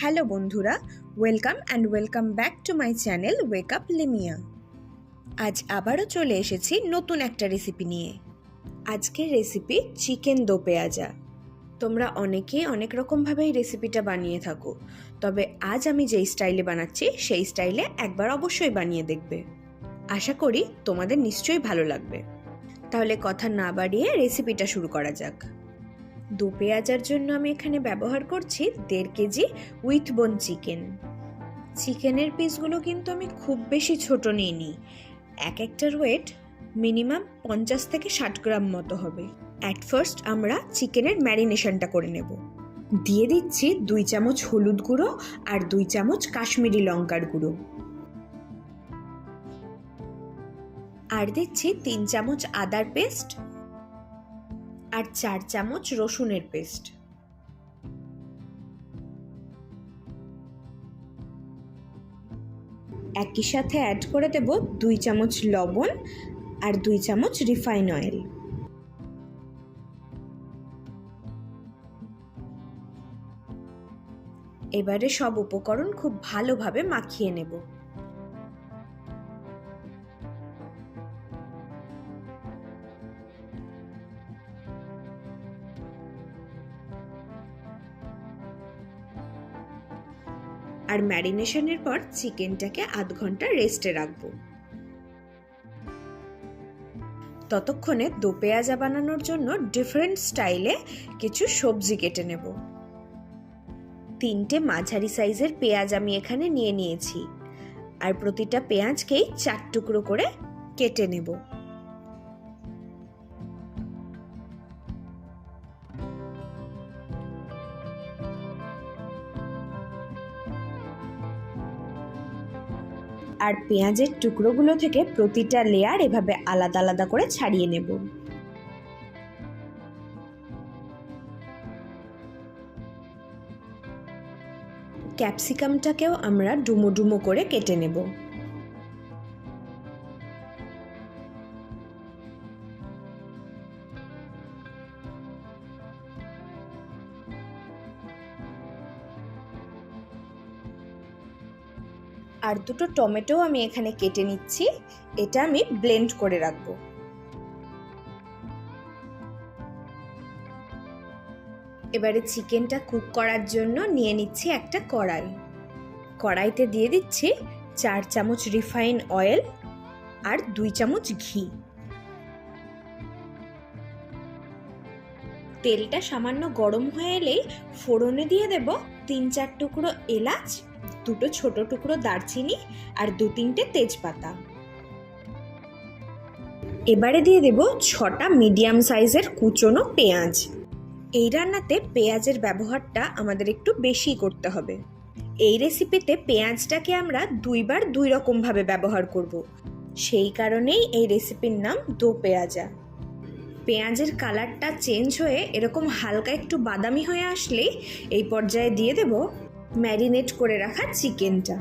Hello বন্ধুরা welcome and welcome back to my channel wake up Limia আজ আবারও চলে এসেছি নতুন একটা রেসিপি নিয়ে। আজকের রেসিপি চিকেন দো পেঁয়াজা। তোমরা অনেকেই অনেক রকমভাবে এই রেসিপিটা বানিয়ে থাকো, তবে আজ আমি যেই স্টাইলে বানাচ্ছি, সেই স্টাইলে একবার অবশ্যই বানিয়ে দেখবে। আশা করি তোমাদের নিশ্চয়ই ভালো লাগবে। তাহলে কথা না বাড়িয়ে রেসিপিটা শুরু করা যাক। দু পেঁয়াজার জন্য আমি এখানে ব্যবহার করছি দেড় কেজি উইথ বোন চিকেন। চিকেনের পিসগুলো কিন্তু আমি খুব বেশি ছোট নিইনি। এক একটার ওয়েট মিনিমাম পঞ্চাশ থেকে ষাট গ্রাম মতো হবে। অ্যাট ফার্স্ট আমরা চিকেনের ম্যারিনেশনটা করে নেব। দিয়ে দিচ্ছি দুই চামচ হলুদ গুঁড়ো আর দুই চামচ কাশ্মীরি লঙ্কার গুঁড়ো। আর দিচ্ছি তিন চামচ আদার পেস্ট আর চার চামচ রসুনের পেস্ট। একই সাথে অ্যাড করে দেব দুই চামচ লবণ আর দুই চামচ রিফাইন অয়েল এবারে সব উপকরণ খুব ভালোভাবে মাখিয়ে নেব। আর ম্যারিনেশনের পর চিকেনটাকে আধ ঘণ্টা রেস্টে রাখব। ততক্ষণে দো পেঁয়াজা বানানোর জন্য ডিফারেন্ট স্টাইলে কিছু সবজি কেটে নেব। তিনটে মাঝারি সাইজের পেঁয়াজ আমি এখানে নিয়ে নিয়েছি। আর প্রতিটা পেঁয়াজকেই চার টুকরো করে কেটে নেব। আর পেঁয়াজের টুকরোগুলো থেকে প্রতিটা লেয়ার এভাবে আলাদা আলাদা করে ছাড়িয়ে নেব। ক্যাপসিকামটাকেও আমরা ডুমো ডুমো করে কেটে নেব। আর দুটো টমেটো আমি এখানে কেটে নিচ্ছি। এটা আমি ব্লেন্ড করে রাখব। এবারে চিকেনটা কুক করার জন্য নিয়ে নিচ্ছি একটা কড়াই। কড়াইতে দিয়ে দিচ্ছি চার চামচ রিফাইন অয়েল আর দুই চামচ ঘি। তেলটা সামান্য গরম হয়ে এলেই ফোড়নে দিয়ে দেব তিন চার টুকরো এলাচ দুটো ছোট টুকরো দারচিনি আর দু তিনটে তেজপাতা। এবারে দিয়ে দেব ছটা মিডিয়াম সাইজের কুচনো পেঁয়াজ। এই রান্নাতে পেঁয়াজের ব্যবহারটা আমাদের একটু বেশি করতে হবে। এই রেসিপিতে পেঁয়াজটাকে আমরা দুইবার দুই রকমভাবে ব্যবহার করব। সেই কারণেই এই রেসিপির নাম দো পেঁয়াজা। পেঁয়াজের কালারটা চেঞ্জ হয়ে এরকম হালকা একটু বাদামি হয়ে আসলেই এই পর্যায়ে দিয়ে দেব ম্যারিনেট করে রাখা চিকেনটা।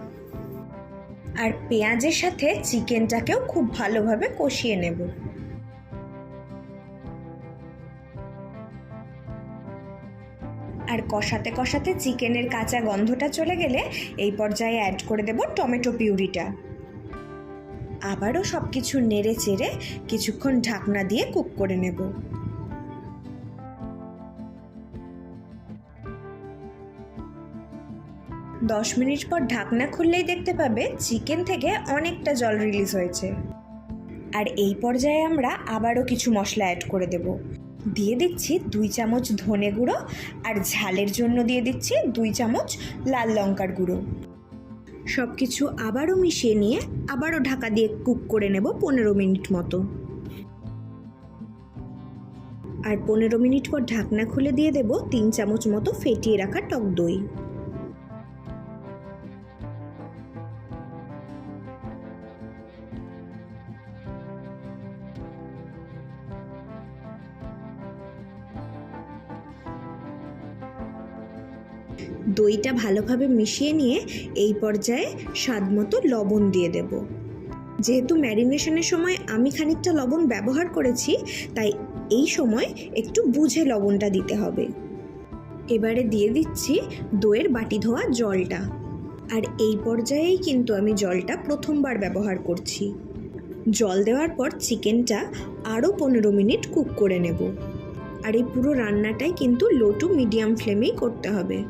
আর পেঁয়াজের সাথে চিকেনটাকেও খুব ভালোভাবে কষিয়ে নেব। আর কষাতে কষাতে চিকেনের কাঁচা গন্ধটা চলে গেলে এই পর্যায়ে অ্যাড করে দেব টমেটো পিউরিটা। আবারও সব কিছু নেড়ে চেড়ে কিছুক্ষণ ঢাকনা দিয়ে কুক করে নেব। দশ মিনিট পর ঢাকনা খুললেই দেখতে পাবে চিকেন থেকে অনেকটা জল রিলিজ হয়েছে। আর এই পর্যায়ে আমরা আবারও কিছু মশলা অ্যাড করে দেব। দিয়ে দিচ্ছি দুই চামচ ধনে গুঁড়ো আর ঝালের জন্য দিয়ে দিচ্ছি দুই চামচ লাল লঙ্কার গুঁড়ো। সব কিছু আবারও মিশিয়ে নিয়ে আবারও ঢাকা দিয়ে কুক করে নেব পনেরো মিনিট মতো। আর পনেরো মিনিট পর ঢাকনা খুলে দিয়ে দেব তিন চামচ মতো ফেটিয়ে রাখা টক দই। দইটা ভালোভাবে মিশিয়ে নিয়ে এই পর্যায়ে স্বাদ মতো লবণ দিয়ে দেব। যেহেতু ম্যারিনেশনের সময় আমি খানিকটা লবণ ব্যবহার করেছি, তাই এই সময় একটু বুঝে লবণটা দিতে হবে। এবারে দিয়ে দিচ্ছি দইয়ের বাটি ধোয়া জলটা। আর এই পর্যায়েই কিন্তু আমি জলটা প্রথমবার ব্যবহার করছি। জল দেওয়ার পর চিকেনটা আরও পনেরো মিনিট কুক করে নেব। আর এই পুরো রান্নাটাই কিন্তু লো টু মিডিয়াম ফ্লেমেই করতে হবে।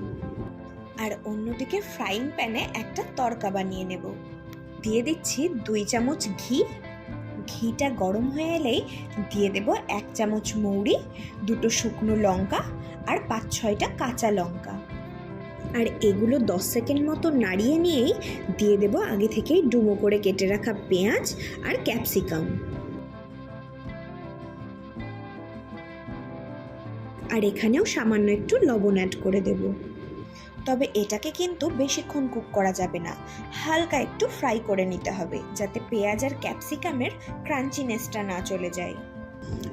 আর অন্যদিকে ফ্রাইং প্যানে একটা তড়কা বানিয়ে নেব। দিয়ে দিচ্ছি দুই চামচ ঘি। ঘিটা গরম হয়ে এলেই দিয়ে দেব এক চামচ মৌরি, দুটো শুকনো লঙ্কা আর পাঁচ ছয়টা কাঁচা লঙ্কা। আর এগুলো দশ সেকেন্ড মতো নাড়িয়ে নিয়েই দিয়ে দেব আগে থেকেই ডুমো করে কেটে রাখা পেঁয়াজ আর ক্যাপসিকাম। আর এখানেও সামান্য একটু লবণ অ্যাড করে দেব। তবে এটাকে কিন্তু বেশিক্ষণ কুক করা যাবে না। হালকা একটু ফ্রাই করে নিতে হবে, যাতে পেঁয়াজ আর ক্যাপসিকামের ক্রাঞ্চিনেসটা না চলে যায়।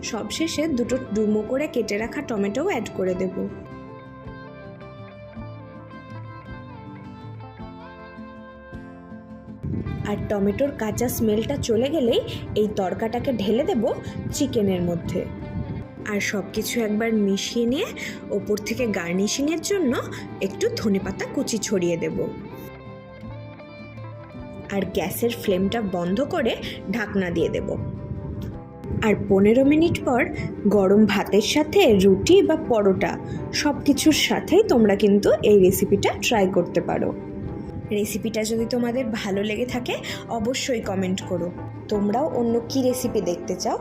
সবশেষে দুটো ডুমো করে কেটে রাখা টমেটোও অ্যাড করে দেব। আর টমেটোর কাঁচা স্মেলটা চলে গেলেই এই তরকাটাকে ঢেলে দেব চিকেনের মধ্যে। আর সব কিছু একবার মিশিয়ে নিয়ে ওপর থেকে গার্নিশিংয়ের জন্য একটু ধনেপাতা কুচি ছড়িয়ে দেব। আর গ্যাসের ফ্লেমটা বন্ধ করে ঢাকনা দিয়ে দেব। আর পনেরো মিনিট পর গরম ভাতের সাথে রুটি বা পরোটা সব কিছুর সাথেই তোমরা কিন্তু এই রেসিপিটা ট্রাই করতে পারো। রেসিপিটা যদি তোমাদের ভালো লেগে থাকে, অবশ্যই কমেন্ট করো। তোমরাও অন্য কী রেসিপি দেখতে চাও